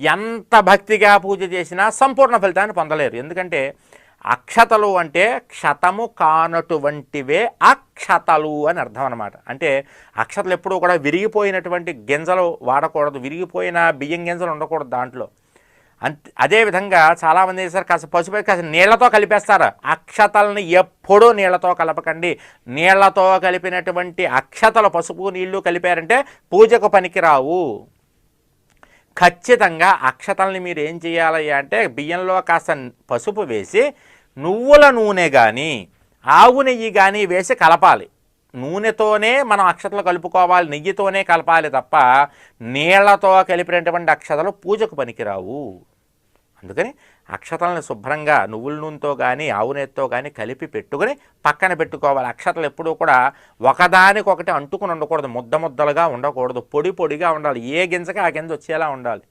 ఎంత భక్తిగా పూజ చేసినా సంపూర్ణ ఫలితాన్ని పొందలేరు. ఎందుకంటే అక్షతలు అంటే క్షతము కానటువంటివే అక్షతలు అని అర్థం అనమాట అంటే అక్షతలు ఎప్పుడూ కూడా విరిగిపోయినటువంటి గింజలు వాడకూడదు. విరిగిపోయిన బియ్యం గింజలు ఉండకూడదు దాంట్లో. అంతే అదేవిధంగా చాలామంది సార్ కాస్త పసుపు కాస్త నీళ్ళతో కలిపేస్తారు. అక్షతలను ఎప్పుడూ నీళ్ళతో కలపకండి. నీళ్ళతో కలిపినటువంటి అక్షతలు పసుపు నీళ్ళు కలిపారంటే పూజకు పనికిరావు. ఖచ్చితంగా అక్షతల్ని మీరు ఏం చేయాలి అంటే బియ్యంలో కాస్త పసుపు వేసి నువ్వుల నూనె కానీ ఆవు నెయ్యి కానీ వేసి కలపాలి. నూనెతోనే మనం అక్షతలు కలుపుకోవాలి నెయ్యితోనే కలపాలి తప్ప నీళ్ళతో కలిపినటువంటి అక్షతలు పూజకు పనికిరావు. అందుకని అక్షతలను శుభ్రంగా నువ్వుల నూనెతో కానీ ఆవు కానీ కలిపి పెట్టుకుని పక్కన పెట్టుకోవాలి. అక్షతలు ఎప్పుడూ కూడా ఒకదానికొకటి అంటుకుని ఉండకూడదు. ముద్ద ముద్దలుగా ఉండకూడదు. పొడి పొడిగా ఉండాలి. ఏ గింజకి ఆ గింజ వచ్చేలా ఉండాలి.